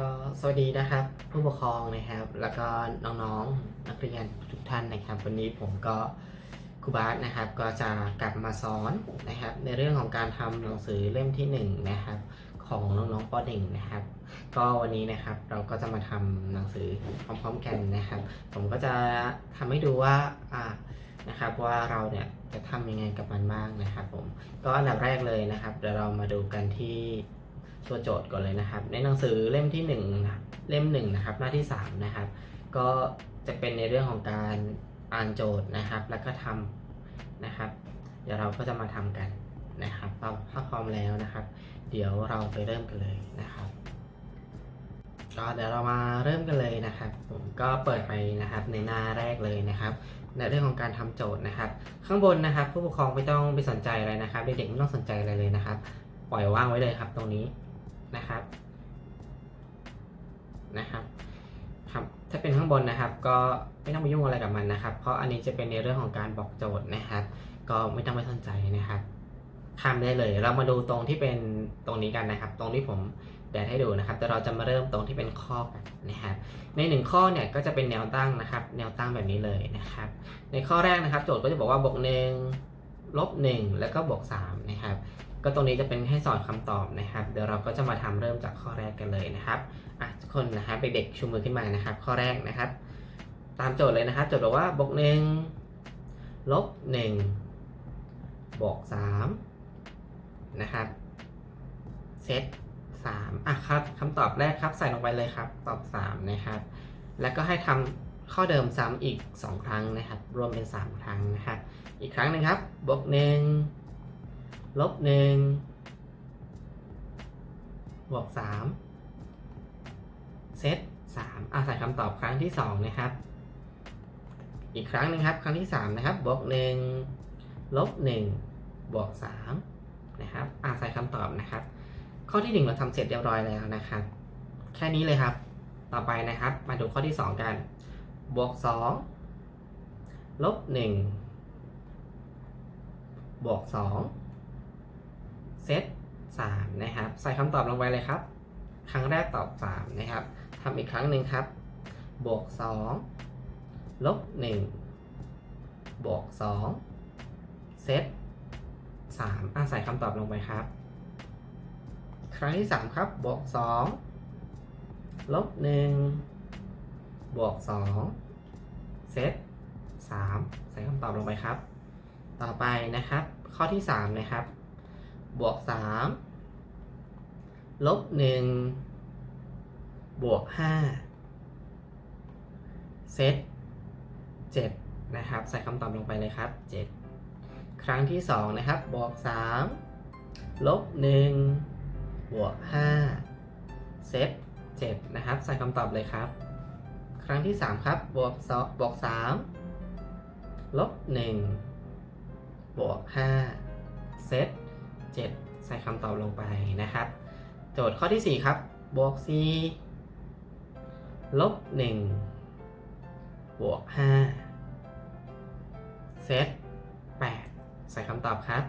ก็สวัสดีนะครับ ผู้ปกครองนะครับ แล้วก็น้องๆนักเรียนทุกท่านนะครับ วันนี้ผมก็ครูบาสนะครับก็จะกลับมาสอนนะครับ ในเรื่องของการทำหนังสือเล่มที่หนึ่งนะครับ ของน้องๆป .1 นะครับ ก็วันนี้นะครับเราก็จะมาทำหนังสือพร้อมๆกันนะครับ ผมก็จะทำให้ดูว่าอ่า นะครับว่าเราเนี่ยจะทำยังไงกับมันบ้างนะครับผมก็อันดับแรกเลยนะครับเดี๋ยวเรามาดูกันที่ตัวโจทย์ก่อนเลยนะครับ ในหนังสือเล่มที่หนึ่งนะเล่มหนึ่งนะครับหน้าที่สามนะครับก็จะเป็นในเรื่องของการอ่านโจทย์นะครับ แล้วก็ทำนะครับ เดี๋ยวเราก็จะมาทำกันนะครับถ้าพร้อมแล้วนะครับ เดี๋ยวเราไปเริ่มกันเลยนะครับ ก็เดี๋ยวเรามาเริ่มกันเลยนะครับ ผมก็เปิดไปนะครับในหน้าแรกเลยนะครับ ในเรื่องของการทำโจทย์นะครับ ข้างบนนะครับ ผู้ปกครองไม่ต้องไปสนใจอะไรนะครับเด็กๆไม่ต้องสนใจอะไรเลยนะครับ ปล่อยว่างไว้เลยครับตรงนี้นะครับนะครับครับถ้าเป็นข้างบนนะครับ ก็ไม่ต้องไปยุ่งอะไรกับมันนะครับ เพราะอันนี้จะเป็นในเรื่องของการบอกโจทย์นะครับ ก็ไม่ต้องไปสนใจนะครับข้ามได้เลย เรามาดูตรงที่เป็นตรงนี้กันนะครับ ตรงที่ผม แดดให้ดูนะครับ แต่เราจะมาเริ่มตรงที่เป็นข้อกันนะครับในหนึ่งข้อเนี่ยก็จะเป็นแนวตั้งนะครับ แนวตั้งแบบนี้เลยนะครับ ในข้อแรกนะครับ โจทย์ก็จะบอกว่าบวกหนึ่งลบหนึ่งแล้วก็บวกสามนะครับ ก็ตรงนี้จะเป็นให้สอนคำตอบนะครับ เดี๋ยวเราก็จะมาทำเริ่มจากข้อแรกกันเลยนะครับอะทุกคนนะครับเด็กๆชูมือขึ้นมานะครับ ข้อแรกนะครับ ตามโจทย์เลยนะครับโจทย์บอกว่าบวกหนึ่งลบหนึ่งบวกสามนะครับเซต สามอะครับคำตอบแรกครับใส่ลงไปเลยครับ ตอบสามนะครับ แล้วก็ให้ทำข้อเดิมซ้ำอีก2ครั้งนะครับ รวมเป็น3ครั้งนะครับ อีกครั้งหนึงครับ บวกหนึ่งลบหนึ่งบวกสามเซตสามอะใส่คำตอบครั้งที่2นะครับ อีกครั้งหนึงครับ ครั้งที่3นะครับ บวกหนึ่งลบหนึ่งบวกสามนะครับอะใส่คำตอบนะครับ ข้อที่ 1 เราทำเสร็จเรียบร้อยแล้วนะครับ แค่นี้เลยครับ ต่อไปนะครับ มาดูข้อที่ 2 กัน บวก 2 ลบ 1 บวก 2 เซต3นะครับ ใส่คำตอบลงไปเลยครับ ครั้งแรกตอบ 3 นะครับทำอีกครั้งหนึ่งครับ บวก 2 ลบ 1 บวก 2 เซต3อะใส่คำตอบลงไปครับ ครั้งที่ 3 ครับ บวก 2 ลบ 1 บวก 2 เซต3 ใส่คำตอบลงไปครับ ต่อไปนะครับ ข้อที่ 3 นะครับ บวก 3 ลบ 1 บวก 5 เซต7นะครับ ใส่คำตอบลงไปเลยครับ 7 ครั้งที่ 2 นะครับ บวก 3 ลบ 1 บวก5เซต7นะครับ ใส่คำตอบเลยครับ ครั้งที่ 3 ครับ บวก2บวก3ลบ1บวก5เซต7ใส่คำตอบลงไปนะครับ โจทย์ข้อที่ 4 ครับ บวก4ลบ1บวก5เซต8ใส่คำตอบครับ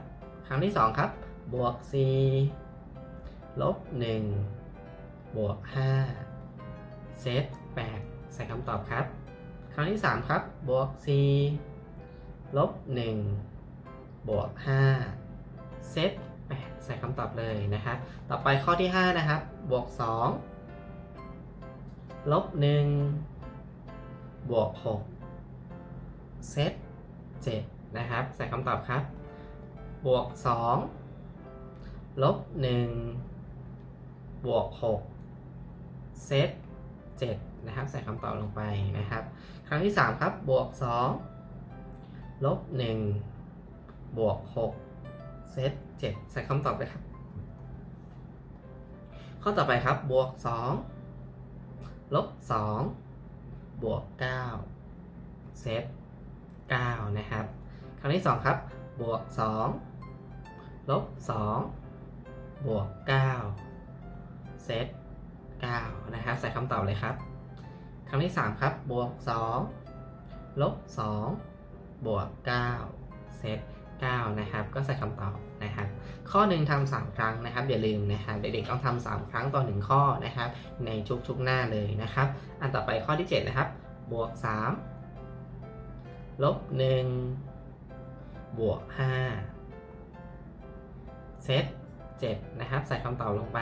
ครั้งที่ 2 ครับ บวก4 ลบ1บวก5เซต8ใส่คำตอบครับ ครั้งที่ 3 ครับ บวก4ลบ1บวก5เซต8ใส่คำตอบเลยนะครับ ต่อไปข้อที่ 5 นะครับ บวก 2 ลบ 1 บวก 6 เซต7นะครับ ใส่คำตอบครับ บวก 2 ลบ 1 บวก 6 เซต 7 นะครับ ใส่คำตอบลงไปนะครับ ครั้งที่ 3 ครับ บวก 2 ลบ 1 บวก 6 เซต 7 ใส่คำตอบเลยครับ ข้อต่อไปครับ บวก 2 ลบ 2 บวก 9 เซต 9 นะครับ ครั้งที่ 2 ครับ บวก 2 ลบ 2บวก 9 เซต9นะครับ ใส่คำตอบเลยครับครั้งที่ 3 ครับ บวก 2 ลบ 2 บวก 9 เซต9นะครับ ก็ใส่คำตอบนะครับ ข้อหนึ่งทำสามครั้งนะครับ อย่าลืมนะครับ เด็กๆต้องทำสามครั้งต่อหนึ่งข้อนะครับ ในทุกๆหน้าเลยนะครับ อันต่อไปข้อที่ 7 นะครับ บวก 3 ลบ 1 บวก 5 เซต 7 นะครับ ใส่คำตอบลงไป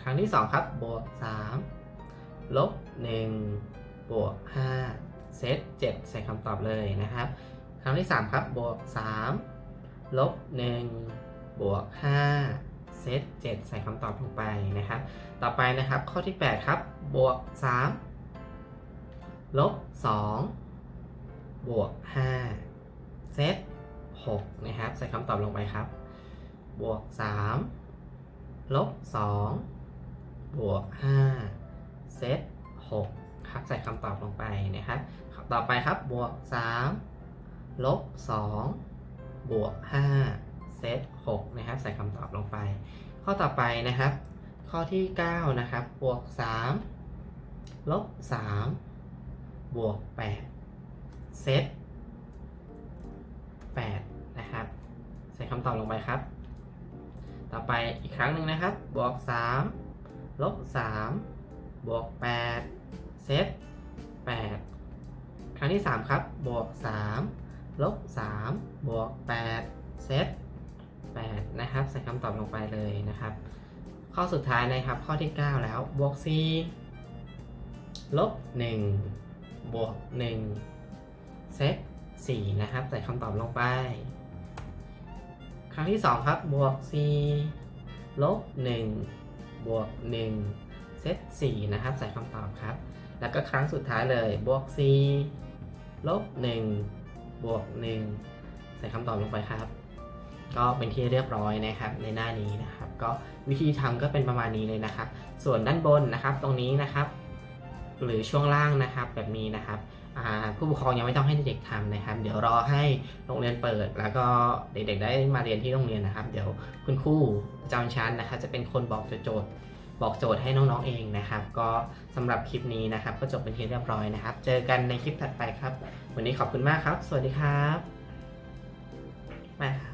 ครั้งที่ 2 ครับบวก3ลบ1บวก5เซต7ใส่คำตอบเลยนะครับ ครั้งที่ 3 ครับบวก3ลบ1บวก5เซต7ใส่คำตอบลงไปนะครับ ต่อไปนะครับข้อที่ 8 ครับบวก3ลบ2บวก5เซต6นะครับ ใส่คำตอบลงไปครับบวก 3 ลบ2บวก5เซต6ครับใส่คำตอบลงไปนะครับต่อไปครับบวก3ลบ2บวก5เซต6นะครับใส่คำตอบลงไป ข้อต่อไปนะครับ ข้อที่ 9 นะครับบวก3ลบ3บวก8เซต8นะครับ ใส่คำตอบลงไปครับ ต่อไปอีกครั้งหนึ่งนะครับ บวก 3 ลบ 3 บวก 8 เซต 8 ครั้งที่ 3 ครับ บวก 3 ลบ 3 บวก 8 เซต 8 นะครับ ใส่คำตอบลงไปเลยนะครับ ข้อสุดท้ายนะครับ ข้อที่ 9 แล้ว บวก 4 ลบ 1 บวก 1 เซต 4 นะครับ ใส่คำตอบลงไป ครั้งที่ 2 ครับ บวก 4 ลบ 1 บวก 1 เซต4นะครับ ใส่คำตอบครับ แล้วก็ครั้งสุดท้ายเลย บวก 4 ลบ 1 บวก 1 ใส่คำตอบลงไปครับ ก็เป็นที่เรียบร้อยนะครับ ในหน้านี้นะครับ ก็วิธีทำก็เป็นประมาณนี้เลยนะครับ ส่วนด้านบนนะครับ ตรงนี้นะครับ หรือช่วงล่างนะครับ แบบนี้นะครับ ผู้ปกครองยังไม่ต้องให้เด็กๆทำนะครับ เดี๋ยวรอให้โรงเรียนเปิด แล้วก็เด็กๆได้มาเรียนที่โรงเรียนนะครับ เดี๋ยวคุณครูประจำชั้นนะครับ จะเป็นคนบอกโจทย์บอกโจทย์ให้น้องๆเองนะครับ ก็สำหรับคลิปนี้นะครับ ก็จบเป็นที่เรียบร้อยนะครับ เจอกันในคลิปถัดไปครับ วันนี้ขอบคุณมากครับ สวัสดีครับมาครับ